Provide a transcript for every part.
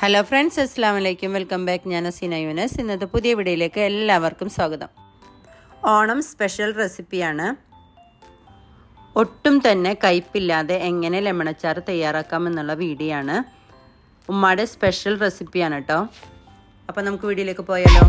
Hello friends അസ്സാം വലൈക്കും welcome back ഞാൻ അസീന യൂനസ്. ഇന്നത്തെ പുതിയ വീഡിയോയിലേക്ക് എല്ലാവർക്കും സ്വാഗതം. ഓണം സ്പെഷ്യൽ റെസിപ്പിയാണ് ഒട്ടും തന്നെ കയ്പില്ലാതെ എങ്ങനെ ലെമണച്ചാർ തയ്യാറാക്കാമെന്നുള്ള വീഡിയോ ആണ്. ഉമ്മയുടെ സ്പെഷ്യൽ റെസിപ്പിയാണ് കേട്ടോ. അപ്പോൾ നമുക്ക് വീഡിയോയിലേക്ക് പോയാലോ?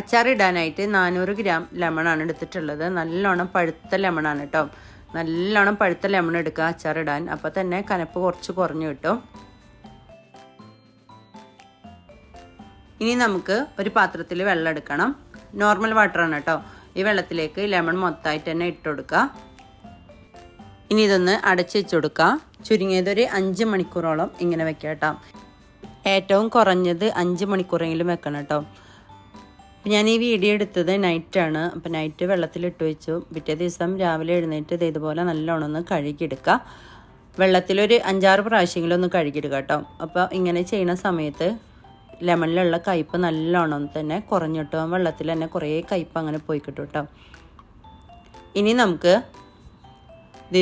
അച്ചാറിടാനായിട്ട് നാനൂറ് ഗ്രാം ലെമണാണ് എടുത്തിട്ടുള്ളത്. നല്ലോണം പഴുത്ത ലെമണാണ് കേട്ടോ നല്ലോണം പഴുത്ത ലെമൺ എടുക്കുക അച്ചാറിടാൻ. അപ്പോൾ തന്നെ കനപ്പ് കുറച്ച് കുറഞ്ഞു കിട്ടും. ഇനി നമുക്ക് ഒരു പാത്രത്തിൽ വെള്ളം എടുക്കണം. നോർമൽ വാട്ടറാണ് കേട്ടോ ഈ വെള്ളത്തിലേക്ക് ലെമൺ മൊത്തമായിട്ട് തന്നെ ഇട്ട് കൊടുക്കുക. ഇനി ഇതൊന്ന് അടച്ചു വെച്ച് കൊടുക്കുക. ചുരുങ്ങിയതൊരു അഞ്ച് മണിക്കൂറോളം ഇങ്ങനെ വെക്കാം കേട്ടോ ഏറ്റവും കുറഞ്ഞത് അഞ്ച് മണിക്കൂറെങ്കിലും വെക്കണം കേട്ടോ ഞാൻ ഈ വീഡിയോ എടുത്തത് നൈറ്റാണ് അപ്പോൾ നൈറ്റ് വെള്ളത്തിലിട്ട് വെച്ചു. പിറ്റേ ദിവസം രാവിലെ എഴുന്നേറ്റ് ഇത് ഇതുപോലെ നല്ലോണം ഒന്ന് കഴുകിയെടുക്കുക വെള്ളത്തിലൊരു അഞ്ചാറ് പ്രാവശ്യമെങ്കിലും ഒന്ന് കഴുകിയെടുക്കുക കേട്ടോ. അപ്പോൾ ഇങ്ങനെ ചെയ്യുന്ന സമയത്ത് ലെമണിലുള്ള കയ്പ്പ് നല്ലോണം തന്നെ കുറഞ്ഞിട്ടോ വെള്ളത്തിൽ തന്നെ കുറേ കയ്പ്പ് അങ്ങനെ പോയി കിട്ടും കേട്ടോ. ഇനി നമുക്ക്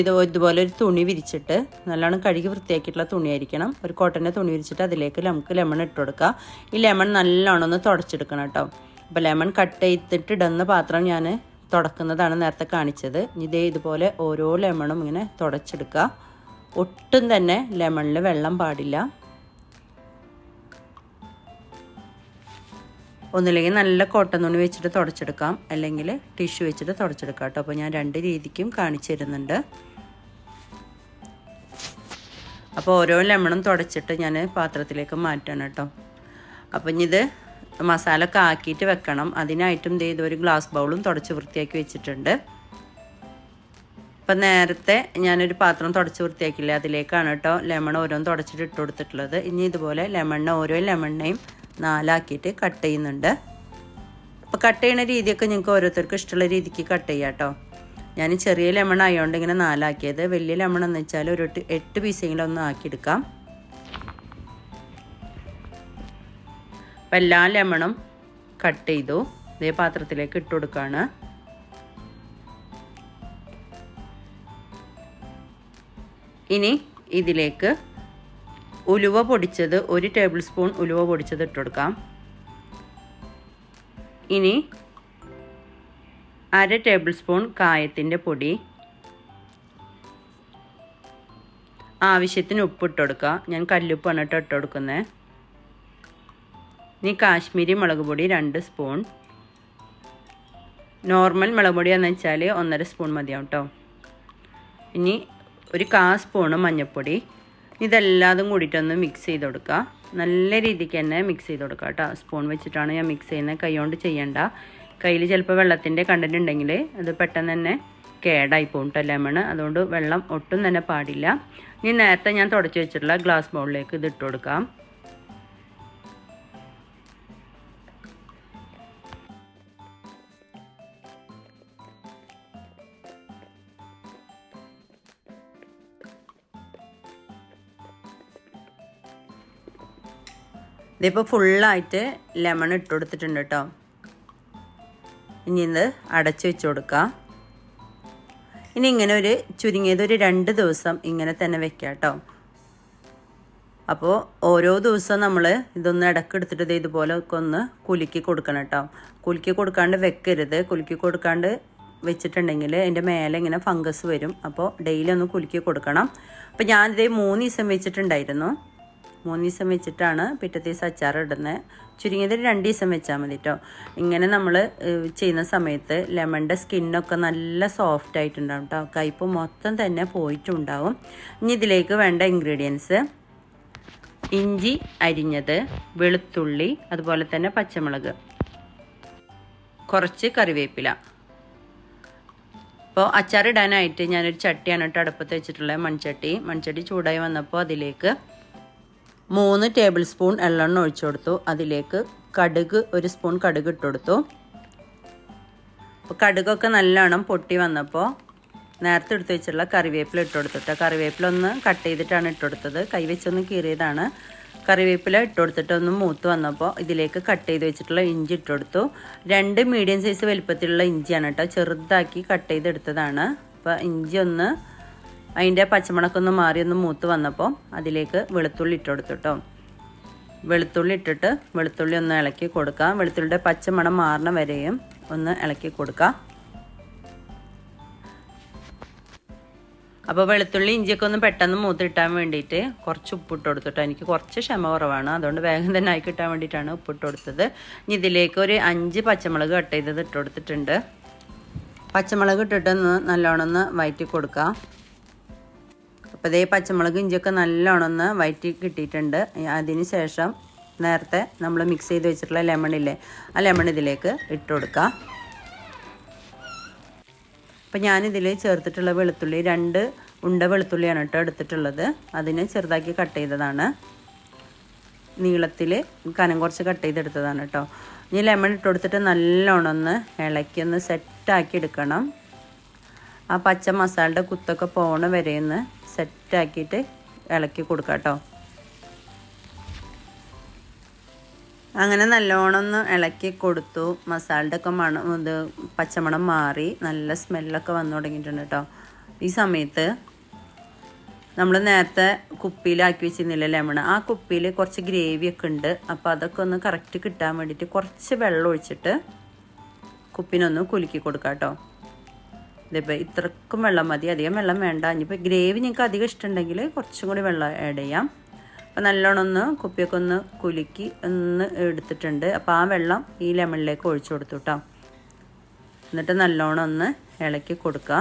ഇത് ഇതുപോലെ ഒരു തുണി വിരിച്ചിട്ട് നല്ലോണം കഴുകി വൃത്തിയാക്കിയിട്ടുള്ള തുണിയായിരിക്കണം. ഒരു കോട്ടന്റെ തുണി വിരിച്ചിട്ട് അതിലേക്ക് നമുക്ക് ലെമൺ ഇട്ട് കൊടുക്കുക ഈ ലെമൺ നല്ലോണം ഒന്ന് തുടച്ചെടുക്കണം കേട്ടോ. അപ്പോൾ ലെമൺ കട്ട് ചെയ്തിട്ട് ഇടുന്ന പാത്രം ഞാൻ തുടക്കുന്നതാണ് നേരത്തെ കാണിച്ചത്. ഇതേ ഇതുപോലെ ഓരോ ലെമണും ഇങ്ങനെ തുടച്ചെടുക്കുക. ഒട്ടും തന്നെ ലെമണിൽ വെള്ളം പാടില്ല. ഒന്നില്ലെങ്കിൽ നല്ല കോട്ടൺ തുണി വെച്ചിട്ട് തുടച്ചെടുക്കാം. അല്ലെങ്കിൽ ടിഷ്യൂ വെച്ചിട്ട് തുടച്ചെടുക്കാം കേട്ടോ. അപ്പോൾ ഞാൻ രണ്ട് രീതിക്കും കാണിച്ചു തരുന്നുണ്ട്. അപ്പോൾ ഓരോ ലെമണും തുടച്ചിട്ട് ഞാൻ പാത്രത്തിലേക്ക് മാറ്റണം കേട്ടോ. അപ്പം ഇത് മസാല ഒക്കെ ആക്കിയിട്ട് വെക്കണം. അതിനായിട്ടും ദേ ഒരു ഗ്ലാസ് ബൗളും തുടച്ച് വൃത്തിയാക്കി വെച്ചിട്ടുണ്ട്. അപ്പം നേരത്തെ ഞാനൊരു പാത്രം തുടച്ച് വൃത്തിയാക്കില്ല അതിലേക്കാണ് കേട്ടോ ലെമൺ ഓരോന്ന് തുടച്ചിട്ട് ഇട്ട് കൊടുത്തിട്ടുള്ളത്. ഇനി ഇതുപോലെ ലെമണ്ണ ഓരോ ലെമണ്ണയും നാലാക്കിയിട്ട് കട്ട് ചെയ്യുന്നുണ്ട്. അപ്പോൾ കട്ട് ചെയ്യുന്ന രീതിയൊക്കെ നിങ്ങൾക്ക് ഓരോരുത്തർക്കും ഇഷ്ടമുള്ള രീതിക്ക് കട്ട് ചെയ്യാം കേട്ടോ. ഞാൻ ചെറിയ ലെമൺ ആയതുകൊണ്ട് ഇങ്ങനെ നാലാക്കിയത്. വലിയ ലെമൺ എന്ന് വെച്ചാൽ ഒരു എട്ട് പീസെങ്കിലും ഒന്ന് ആക്കിയെടുക്കാം. അപ്പം എല്ലാ ലെമണും കട്ട് ചെയ്തു. ഇതേ പാത്രത്തിലേക്ക് ഇട്ട് കൊടുക്കുകയാണ് ഇനി ഇതിലേക്ക് ഉലുവ പൊടിച്ചത് ഒരു ടേബിൾ സ്പൂൺ ഉലുവ പൊടിച്ചത് ഇട്ട് കൊടുക്കാം. ഇനി അര ടേബിൾ സ്പൂൺ കായത്തിന്റെ പൊടി. ആവശ്യത്തിന് ഉപ്പ് ഇട്ടുകൊടുക്കുക ഞാൻ കല്ലുപ്പാണ് ഇട്ട് ഇട്ട് കൊടുക്കുന്നത്. ഇനി കാശ്മീരി മുളക് പൊടി രണ്ട് സ്പൂൺ. നോർമൽ മുളക് പൊടി എന്ന് വെച്ചാൽ ഒന്നര സ്പൂൺ മതിയാവും കേട്ടോ ഇനി ഒരു കാ സ്പൂണ് മഞ്ഞൾപ്പൊടി. ഇതെല്ലാതും കൂടിയിട്ടൊന്ന് മിക്സ് ചെയ്ത് കൊടുക്കുക നല്ല രീതിക്ക് തന്നെ മിക്സ് ചെയ്ത് കൊടുക്കുക കേട്ടോ സ്പൂൺ വെച്ചിട്ടാണ് ഞാൻ മിക്സ് ചെയ്യുന്നത്. കൈ കൊണ്ട് ചെയ്യണ്ട. കയ്യിൽ ചിലപ്പോൾ വെള്ളത്തിന്റെ കണ്ടന്റ് ഉണ്ടെങ്കിൽ അത് പെട്ടെന്ന് തന്നെ കേടായി പോകും കേട്ടോ ലെമൺ അതുകൊണ്ട് വെള്ളം ഒട്ടും തന്നെ പാടില്ല. ഇനി നേരത്തെ ഞാൻ തുടച്ച് വെച്ചിട്ടുള്ള ഗ്ലാസ് ബൗളിലേക്ക് ഇത് ഇട്ട് കൊടുക്കാം. ഇതിപ്പോൾ ഫുള്ളായിട്ട് ലെമൺ ഇട്ട് കൊടുത്തിട്ടുണ്ട് കേട്ടോ ഇനി ഇത് അടച്ചു വെച്ച് കൊടുക്കുക ഇനി ഇങ്ങനെ ഒരു ചുരുങ്ങിയത് ഒരു രണ്ട് ദിവസം ഇങ്ങനെ തന്നെ വെക്കാം കേട്ടോ അപ്പോൾ ഓരോ ദിവസവും നമ്മൾ ഇതൊന്ന് ഇടക്കെടുത്തിട്ട് ഇതുപോലെ ഒക്കെ ഒന്ന് കുലുക്കി കൊടുക്കണം കേട്ടോ കുലുക്കി കൊടുക്കാണ്ട് വെക്കരുത്. കുലുക്കി കൊടുക്കാണ്ട് വെച്ചിട്ടുണ്ടെങ്കിൽ അതിന്റെ മേലെ ഇങ്ങനെ ഫംഗസ് വരും. അപ്പോൾ ഡെയിലി ഒന്ന് കുലുക്കി കൊടുക്കണം. അപ്പോൾ ഞാനിതേ മൂന്ന് ദിവസം വെച്ചിട്ടുണ്ടായിരുന്നു. മൂന്ന് ദിവസം വെച്ചിട്ടാണ് പിറ്റത്തെ ദിവസം അച്ചാർ ഇടുന്നത് ചുരുങ്ങിയത് രണ്ട് ദിവസം വെച്ചാൽ മതി കേട്ടോ ഇങ്ങനെ നമ്മൾ ചെയ്യുന്ന സമയത്ത് ലെമണിന്റെ സ്കിന്നൊക്കെ നല്ല സോഫ്റ്റ് ആയിട്ടുണ്ടാവും കേട്ടോ കയ്പ്പ് മൊത്തം തന്നെ പോയിട്ടുണ്ടാവും. ഇനി ഇതിലേക്ക് വേണ്ട ഇൻഗ്രീഡിയൻസ്. ഇഞ്ചി അരിഞ്ഞത് വെളുത്തുള്ളി അതുപോലെ തന്നെ പച്ചമുളക്. കുറച്ച് കറിവേപ്പില. അപ്പോൾ അച്ചാറിടാനായിട്ട് ഞാനൊരു ചട്ടിയാണ് കേട്ടോ അടുപ്പത്ത് വെച്ചിട്ടുള്ളത് മൺചട്ടി. മൺചട്ടി ചൂടായി വന്നപ്പോൾ അതിലേക്ക് മൂന്ന് ടേബിൾ സ്പൂൺ എള്ളെണ്ണ ഒഴിച്ചു കൊടുത്തു. അതിലേക്ക് കടുക് ഒരു സ്പൂൺ കടുക് ഇട്ട് കൊടുത്തു. കടുകൊക്കെ നല്ലോണം പൊട്ടി വന്നപ്പോൾ നേരത്തെ എടുത്തു വെച്ചിട്ടുള്ള കറിവേപ്പില ഇട്ട് കൊടുത്തിട്ട് കറിവേപ്പില ഒന്ന് കട്ട് ചെയ്തിട്ടാണ് ഇട്ട് കൊടുത്തത്. കൈവച്ചൊന്ന് കീറിയതാണ്. കറിവേപ്പില ഇട്ട് കൊടുത്തിട്ട് ഒന്ന് മൂത്ത് വന്നപ്പോൾ ഇതിലേക്ക് കട്ട് ചെയ്ത് വെച്ചിട്ടുള്ള ഇഞ്ചി ഇട്ട് കൊടുത്തു. രണ്ട് മീഡിയം സൈസ് വലിപ്പത്തിലുള്ള ഇഞ്ചിയാണ് കേട്ടോ ചെറുതാക്കി കട്ട് ചെയ്തെടുത്തതാണ്. അപ്പോൾ ഇഞ്ചി ഒന്ന് അതിന്റെ പച്ചമുളക്കൊന്ന് മാറി മൂത്ത് വന്നപ്പോൾ അതിലേക്ക് വെളുത്തുള്ളി ഇട്ട് കൊടുത്തു കേട്ടോ വെളുത്തുള്ളി ഇട്ടിട്ട് വെളുത്തുള്ളി ഒന്ന് ഇളക്കി കൊടുക്കാം. വെളുത്തുള്ളിയുടെ പച്ചമണം മാറണ വരെയും ഒന്ന് ഇളക്കി കൊടുക്കാം. അപ്പോൾ വെളുത്തുള്ളി ഇഞ്ചിയൊക്കെ ഒന്ന് പെട്ടെന്ന് മൂത്തിട്ടാൻ വേണ്ടിയിട്ട് കുറച്ച് ഉപ്പിട്ട് കൊടുത്തിട്ടോ എനിക്ക് കുറച്ച് ക്ഷമ കുറവാണ്. അതുകൊണ്ട് വേഗം തന്നെ ആയി കിട്ടാൻ വേണ്ടിയിട്ടാണ് ഉപ്പിട്ട് കൊടുത്തത്. ഇനി ഇതിലേക്ക് ഒരു അഞ്ച് പച്ചമുളക് കട്ട് ചെയ്തത് ഇട്ട് കൊടുത്തിട്ടുണ്ട്. പച്ചമുളക് ഇട്ടിട്ടൊന്ന് നല്ലോണം ഒന്ന് വയറ്റി കൊടുക്കാം. അപ്പോൾ ഇതേ പച്ചമുളക് ഇഞ്ചിയൊക്കെ നല്ലോണം ഒന്ന് വയറ്റി കിട്ടിയിട്ടുണ്ട്. അതിന് ശേഷം നേരത്തെ നമ്മൾ മിക്സ് ചെയ്ത് വെച്ചിട്ടുള്ള ലെമൺ ഇല്ലേ ആ ലെമൺ ഇതിലേക്ക് ഇട്ട് കൊടുക്കുക അപ്പം ഞാനിതിൽ ചേർത്തിട്ടുള്ള വെളുത്തുള്ളി രണ്ട് ഉണ്ട വെളുത്തുള്ളിയാണ് കേട്ടോ എടുത്തിട്ടുള്ളത്. അതിനെ ചെറുതാക്കി കട്ട് ചെയ്തതാണ്. നീളത്തിൽ കനം കുറച്ച് കട്ട് ചെയ്തെടുത്തതാണ് കേട്ടോ. ഇനി ലെമൺ ഇട്ട് കൊടുത്തിട്ട് നല്ലോണം ഒന്ന് ഇളക്കി ഒന്ന് സെറ്റാക്കി എടുക്കണം. ആ പച്ച മസാലയുടെ കുത്തൊക്കെ പോണ വരെ ഒന്ന് സെറ്റാക്കിയിട്ട് ഇളക്കി കൊടുക്കാം കേട്ടോ. അങ്ങനെ നല്ലോണം ഒന്ന് ഇളക്കി കൊടുത്തു. മസാലയുടെ ഒക്കെ മണം ഇത് പച്ചമണം മാറി നല്ല സ്മെല്ലൊക്കെ വന്നു തുടങ്ങിയിട്ടുണ്ട് കേട്ടോ. ഈ സമയത്ത് നമ്മൾ നേരത്തെ കുപ്പിയിലാക്കി വെച്ചിരുന്നില്ല ലെമൺ ആ കുപ്പിയിൽ കുറച്ച് ഗ്രേവിയൊക്കെ ഉണ്ട്. അപ്പോൾ അതൊക്കെ ഒന്ന് കറക്റ്റ് കിട്ടാൻ വേണ്ടിയിട്ട് കുറച്ച് വെള്ളം ഒഴിച്ചിട്ട് കുപ്പിനൊന്ന് കുലുക്കി കൊടുക്കാം കേട്ടോ. ഇതിപ്പോൾ ഇത്രക്കും വെള്ളം മതി. അധികം വെള്ളം വേണ്ട. ഇനിയിപ്പോൾ ഗ്രേവി നിങ്ങൾക്ക് അധികം ഇഷ്ടമുണ്ടെങ്കിൽ കുറച്ചും കൂടി വെള്ളം ആഡ് ചെയ്യാം. അപ്പോൾ നല്ലോണം ഒന്ന് കുപ്പിയൊക്കെ ഒന്ന് കുലുക്കി ഒന്ന് എടുത്തിട്ടുണ്ട്. അപ്പോൾ ആ വെള്ളം ഈ ലെമണിലേക്ക് ഒഴിച്ചു കൊടുത്തു കേട്ടോ എന്നിട്ട് നല്ലോണം ഒന്ന് ഇളക്കി കൊടുക്കുക.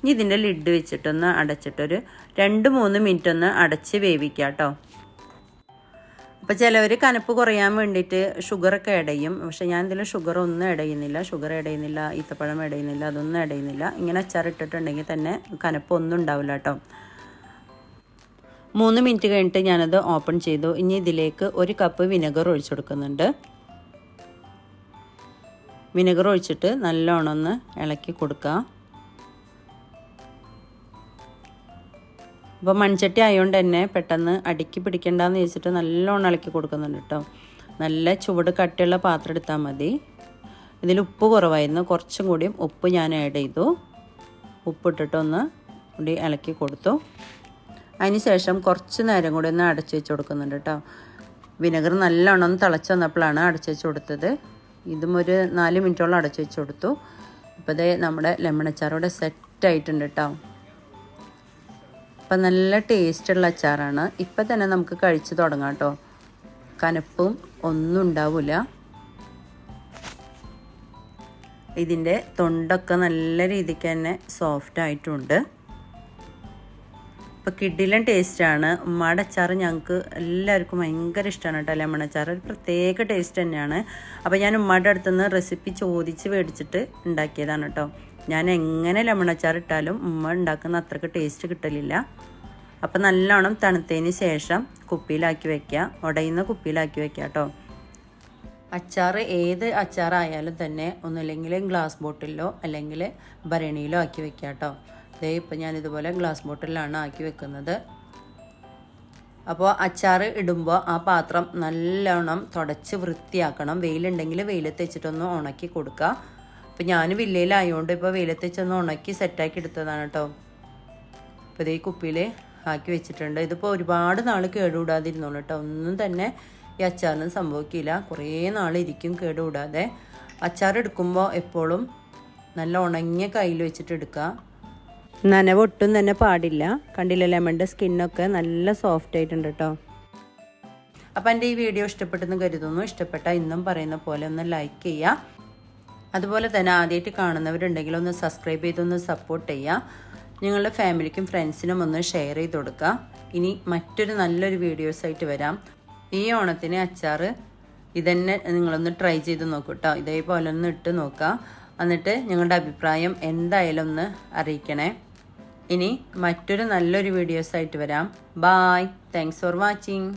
ഇനി ഇതിന്റെ ലിഡ് വെച്ചിട്ടൊന്ന് അടച്ചിട്ടൊരു രണ്ട് മൂന്ന് മിനിറ്റ് ഒന്ന് അടച്ച് വേവിക്കുക കേട്ടോ അപ്പോൾ ചിലവർ കനപ്പ് കുറയാൻ വേണ്ടിയിട്ട് ഷുഗറൊക്കെ ഇടയും പക്ഷേ ഞാൻ ഇതിൽ ഷുഗർ ഒന്നും ഇടയുന്നില്ല ഷുഗർ ഇടയുന്നില്ല ഈത്തപ്പഴം ഇടയുന്നില്ല അതൊന്നും ഇടയുന്നില്ല ഇങ്ങനെ അച്ചാർ ഇട്ടിട്ടുണ്ടെങ്കിൽ തന്നെ കനപ്പ് ഒന്നും ഉണ്ടാവില്ല കേട്ടോ. മൂന്ന് മിനിറ്റ് കഴിഞ്ഞിട്ട് ഞാനത് ഓപ്പൺ ചെയ്തു. ഇനി ഇതിലേക്ക് ഒരു കപ്പ് വിനെഗർ ഒഴിച്ചു കൊടുക്കുന്നുണ്ട്. വിനെഗർ ഒഴിച്ചിട്ട് നല്ലോണം ഒന്ന് ഇളക്കി കൊടുക്കുക അപ്പോൾ മൺചട്ടി ആയതുകൊണ്ട് തന്നെ പെട്ടെന്ന് അടുക്കി പിടിക്കണ്ടെന്ന് വെച്ചിട്ട് നല്ലോണം ഇളക്കി കൊടുക്കുന്നുണ്ട് കേട്ടോ നല്ല ചുവട് കട്ടിയുള്ള പാത്രം എടുത്താൽ മതി. ഇതിൽ ഉപ്പ് കുറവായിരുന്നു. കുറച്ചും കൂടിയും ഉപ്പ് ഞാൻ ആഡ് ചെയ്തു. ഉപ്പിട്ടിട്ടൊന്ന് കൂടി ഇളക്കി കൊടുത്തു. അതിന് ശേഷം കുറച്ച് നേരം കൂടി ഒന്ന് അടച്ചു വെച്ച് കൊടുക്കുന്നുണ്ട് കേട്ടോ വിനെഗർ നല്ലോണം ഒന്ന് തിളച്ച് വന്നപ്പോഴാണ് അടച്ചു വെച്ച് കൊടുത്തത്. ഇതും ഒരു നാല് മിനിറ്റോളം അടച്ചു വെച്ച് കൊടുത്തു. ഇപ്പോൾ നമ്മുടെ ലെമൺ സെറ്റ് ആയിട്ടുണ്ട് കേട്ടോ അപ്പം നല്ല ടേസ്റ്റുള്ള അച്ചാറാണ്. ഇപ്പം തന്നെ നമുക്ക് കഴിച്ച് തുടങ്ങാം കേട്ടോ. കനപ്പും ഒന്നും ഉണ്ടാവില്ല ഇതിന്റെ തൊണ്ടൊക്കെ നല്ല രീതിക്ക് തന്നെ സോഫ്റ്റ് ആയിട്ടുണ്ട്. ഇപ്പോൾ കിഡിലൻ ടേസ്റ്റാണ് ഉമ്മയുടെ അച്ചാറ് ഞങ്ങൾക്ക് എല്ലാവർക്കും ഭയങ്കര ഇഷ്ടമാണ് കേട്ടോ ലെമൺ അച്ചാർ ഒരു പ്രത്യേക ടേസ്റ്റ് തന്നെയാണ്. അപ്പോൾ ഞാൻ ഉമ്മയുടെ അടുത്തുനിന്ന് റെസിപ്പി ചോദിച്ച് മേടിച്ചിട്ട് ഉണ്ടാക്കിയതാണ് കേട്ടോ. ഞാൻ എങ്ങനെ ലെമൺ അച്ചാർ ഇട്ടാലും ഉമ്മ ഉണ്ടാക്കുന്ന അത്രയ്ക്ക് ടേസ്റ്റ് കിട്ടലില്ല. അപ്പോൾ നല്ലോണം തണുത്തതിന് ശേഷം കുപ്പിയിലാക്കി വെക്കുക. ഉടയുന്ന കുപ്പിയിലാക്കി വെക്കുക കേട്ടോ. അച്ചാർ ഏത് അച്ചാറായാലും തന്നെ ഒന്നുമില്ലെങ്കിൽ ഗ്ലാസ് ബോട്ടിലോ അല്ലെങ്കിൽ ഭരണിയിലോ ആക്കി വെക്കുക കേട്ടോ. ദേ ഇപ്പം ഞാനിതുപോലെ ഗ്ലാസ് ബോട്ടിലാണ് ആക്കി വെക്കുന്നത്. അപ്പോൾ അച്ചാർ ഇടുമ്പോൾ ആ പാത്രം നല്ലോണം തുടച്ച് വൃത്തിയാക്കണം. വെയിലുണ്ടെങ്കിൽ വെയിലത്ത് വെച്ചിട്ടൊന്ന് ഉണക്കി കൊടുക്കുക. അപ്പോൾ ഞാൻ വില്ലയിലായതുകൊണ്ട് ഇപ്പോൾ വെയിലത്ത് വെച്ചൊന്ന് ഉണക്കി സെറ്റാക്കി എടുത്തതാണ് കേട്ടോ. അപ്പോൾ ഇതേ കുപ്പിയിൽ ആക്കി വെച്ചിട്ടുണ്ട്. ഇതിപ്പോൾ ഒരുപാട് നാൾ കേടുകൂടാതിരുന്നോളൂ കേട്ടോ. ഒന്നും തന്നെ ഈ അച്ചാറിന് സംഭവിക്കില്ല. കുറേ നാൾ ഇരിക്കും കേടുകൂടാതെ. അച്ചാർ എടുക്കുമ്പോൾ എപ്പോഴും നല്ല ഉണങ്ങിയ കയ്യിൽ വെച്ചിട്ട് എടുക്കുക. നനവ് ഒട്ടും തന്നെ പാടില്ല. കണ്ടില്ല ലെമണിന്റെ സ്കിന്നൊക്കെ നല്ല സോഫ്റ്റ് ആയിട്ടുണ്ട് കേട്ടോ അപ്പം എന്റെ ഈ വീഡിയോ ഇഷ്ടപ്പെട്ടെന്ന് കരുതുന്നു. ഇഷ്ടപ്പെട്ട ഇന്നും പറയുന്ന പോലെ ഒന്ന് ലൈക്ക് ചെയ്യുക അതുപോലെ തന്നെ ആദ്യമായിട്ട് കാണുന്നവരുണ്ടെങ്കിൽ ഒന്ന് സബ്സ്ക്രൈബ് ചെയ്തൊന്ന് സപ്പോർട്ട് ചെയ്യുക നിങ്ങളുടെ ഫാമിലിക്കും ഫ്രണ്ട്സിനും ഒന്ന് ഷെയർ ചെയ്ത് കൊടുക്കുക ഇനി മറ്റൊരു നല്ലൊരു വീഡിയോസായിട്ട് വരാം. ഈ ഓണത്തിന് അച്ചാർ ഇതന്നെ നിങ്ങളൊന്ന് ട്രൈ ചെയ്ത് നോക്കൂ കേട്ടോ ഇതേപോലെ ഒന്ന് ഇട്ട് നോക്കുക എന്നിട്ട് നിങ്ങളുടെ അഭിപ്രായം എന്തായാലും ഒന്ന് അറിയിക്കണേ. ഇനി മറ്റൊരു നല്ലൊരു വീഡിയോസായിട്ട് വരാം. Bye thanks for watching